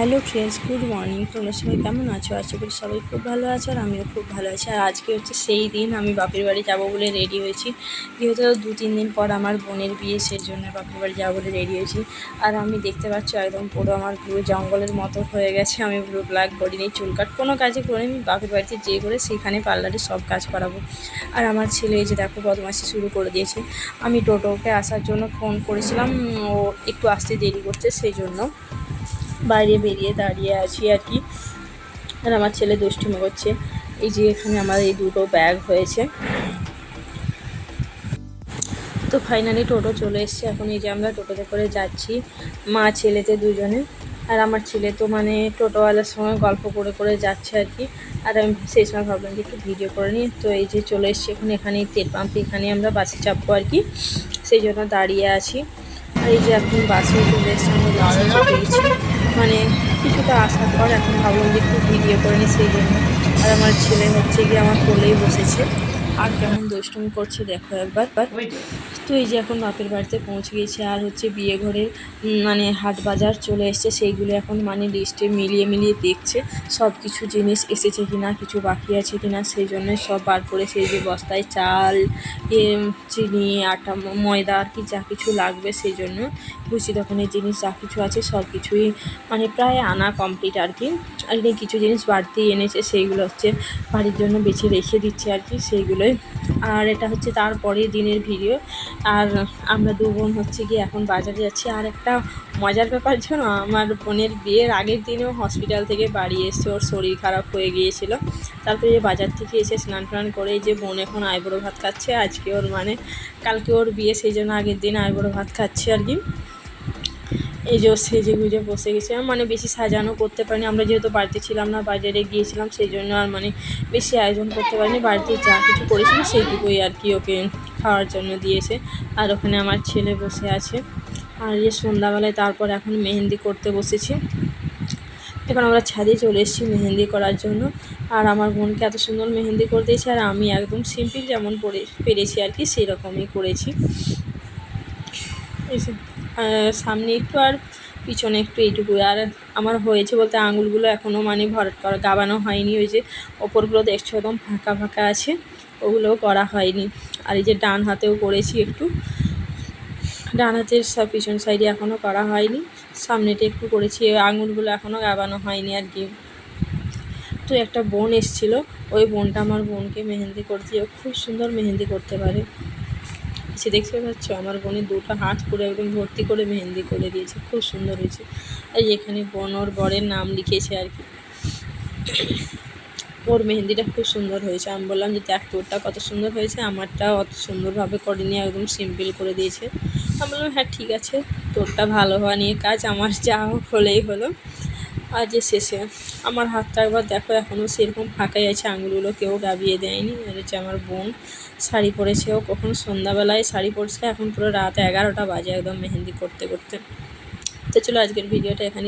Hello friends, good morning. তোমরা সবাই কেমন আছো? আশা করি সবাই খুব ভালো আছো আর আমিও খুব ভালো আছি। আর আজকে হচ্ছে সেই দিন আমি বাপের বাড়ি যাব বলে রেডি হয়েছি। যেহেতু দু তিন দিন পর আমার বোনের বিয়ে, সেই জন্য বাপের বাড়ি যাব বলে রেডি হয়েছি। আর আমি দেখতে পাচ্ছি একদম পুরো আমার পুরো জঙ্গলের মতো হয়ে গেছে। আমি পুরো ব্ল্যাক বডি নেই, চুল কাট, কোনো কাজে করে আমি বাপের বাড়িতে যেয়ে করে সেখানে পার্লারে সব কাজ করাবো। আর আমার ছেলে যে দেখো বদমাসি শুরু করে দিয়েছে। আমি টোটোকে আসার জন্য ফোন করেছিলাম, ও একটু আসতে দেরি করছে, সেই জন্য বাইরে বেরিয়ে দাঁড়িয়ে আছি আর কি। আর আমার ছেলে দুষ্টুমি করছে। এই যে এখানে আমার এই দুটো ব্যাগ হয়েছে। তো ফাইনালি টোটো চলে এসছে। এখন এই যে আমরা টোটোতে করে যাচ্ছি মা ছেলেতে দুজনে। আর আমার ছেলে তো মানে টোটোওয়ালার সঙ্গে গল্প করে করে যাচ্ছে আর কি। আর আমি সেই সময় ভাবলাম যে একটু ভিডিও করে নিই। তো এই যে চলে এসছি এখন এখানেই তেল পাম্প এখানে আমরা বাসে চাপবো আর কি। সেই জন্য দাঁড়িয়ে আছি। আর এই যে এখন বাসে চলে এসছি, আমরা মানে কিছুটা আসার পর এখন ভাবলাম যে একটু ভিডিও করে নিই, সেই জন্য। আর আমার ছেলে হচ্ছে গিয়ে আমার কোলেই বসেছে। আর কেমন দুষ্টুমি করছে দেখো একবার। তো এই যে এখন বাপের বাড়িতে পৌঁছে গেছে, আর হচ্ছে বিয়ে ঘরের মানে হাট বাজার চলে এসছে, সেইগুলো এখন মানে লিস্টে মিলিয়ে মিলিয়ে দেখছে সব কিছু জিনিস এসেছে কিনা, কিছু বাকি আছে কিনা, সেই জন্য সব বার করে সেই যে বস্তায় চাল চিনি, আটা ময়দা আর কি যা কিছু লাগবে, সেই জন্য বুঝি দোকানের জিনিস যা কিছু আছে সব কিছুই মানে প্রায় আনা কমপ্লিট আর কি। আর কিছু জিনিস বাড়তি এনেছে, সেইগুলো হচ্ছে বাড়ির জন্য বেছে রেখে দিচ্ছে আর কি সেইগুলোই আর এটা হচ্ছে তারপরের দিনের ভিডিও। আর আমরা দু বোন হচ্ছে গিয়ে এখন বাজারে যাচ্ছি। আর একটা মজার ব্যাপার যেন আমার বোনের বিয়ের আগের দিনেও হসপিটাল থেকে বাড়ি এসছে। ওর শরীর খারাপ হয়ে গিয়েছিল। তারপরে যে বাজার থেকে এসে স্নান টান করে যে বোন এখন আইবুড়ো ভাত খাচ্ছে। আজকে ওর মানে কালকে ওর বিয়ে, সেই জন্য আগের দিন আইবুড়ো ভাত খাচ্ছে আর কি। এই যে সেজে গুজে বসে গেছিলাম মানে বেশি সাজানো করতে পারিনি। আমরা যেহেতু বাড়িতে ছিলাম না বাজারে গিয়েছিলাম, সেই জন্য আর মানে বেশি আয়োজন করতে পারিনি। বাড়িতে যা কিছু করেছিল সেইটুকুই আর কি ওকে খাওয়ার জন্য দিয়েছে। আর ওখানে আমার ছেলে বসে আছে। আর যে সন্ধ্যাবেলায় তারপর এখন মেহেন্দি করতে বসেছি। এখন আমরা ছাদে চলে এসেছি মেহেন্দি করার জন্য। আর আমার বোনকে এত সুন্দর মেহেন্দি করে দিয়েছে, আর আমি একদম সিম্পল যেমন পরে পেরেছি আর কি সেই রকমই করেছি। সামনে একটু আর পিছনে একটু এইটুকু। আর আমার হয়েছে বলতে আঙুলগুলো এখনও মানে ভরাট করা গাবানো হয়নি। ওই যে ওপরগুলো দেখছ একদম ফাঁকা ফাঁকা আছে, ওগুলোও করা হয়নি। আর এই যে ডান হাতেও করেছি একটু। ডান হাতের সব পিছন সাইডে এখনও করা হয়নি। সামনেটা একটু করেছি, আঙুলগুলো এখনও গাবানো হয়নি আর কি। তো একটা বোন এসছিল, ওই বোনটা আমার বোনকে মেহেন্দি করতে খুব সুন্দর মেহেন্দি করতে পারে। সে দেখতে পাচ্ছ, আমার বোনের দুটো হাত পুরো একদম ভর্তি করে মেহেন্দি করে দিয়েছে, খুব সুন্দর হয়েছে। আর এখানে বোন, ওর বরের নাম লিখেছে আর কি। ওর মেহেন্দিটা খুব সুন্দর হয়েছে। আমি বললাম যে, দেখ, তোরটা কত সুন্দর হয়েছে, আমারটা অত সুন্দরভাবে করেনি, একদম সিম্পল করে দিয়েছে। আমি বললাম হ্যাঁ ঠিক আছে, তোরটা ভালো হওয়া নিয়ে কাজ, আমার যা হলেই হলো। যে শেষে। আমার হাতটা একবার দেখো এখনও সেরকম ফাঁকাই আছে, আঙুলগুলো কেউ গাবিয়ে দেয়নি। আর হচ্ছে আমার বোন শাড়ি পরেছে, ও কখন সন্ধ্যাবেলায় শাড়ি পরছে, এখন পুরো রাত এগারোটা বাজে একদম মেহেন্দি করতে করতে। তো চলো আজকের ভিডিওটা এখানেই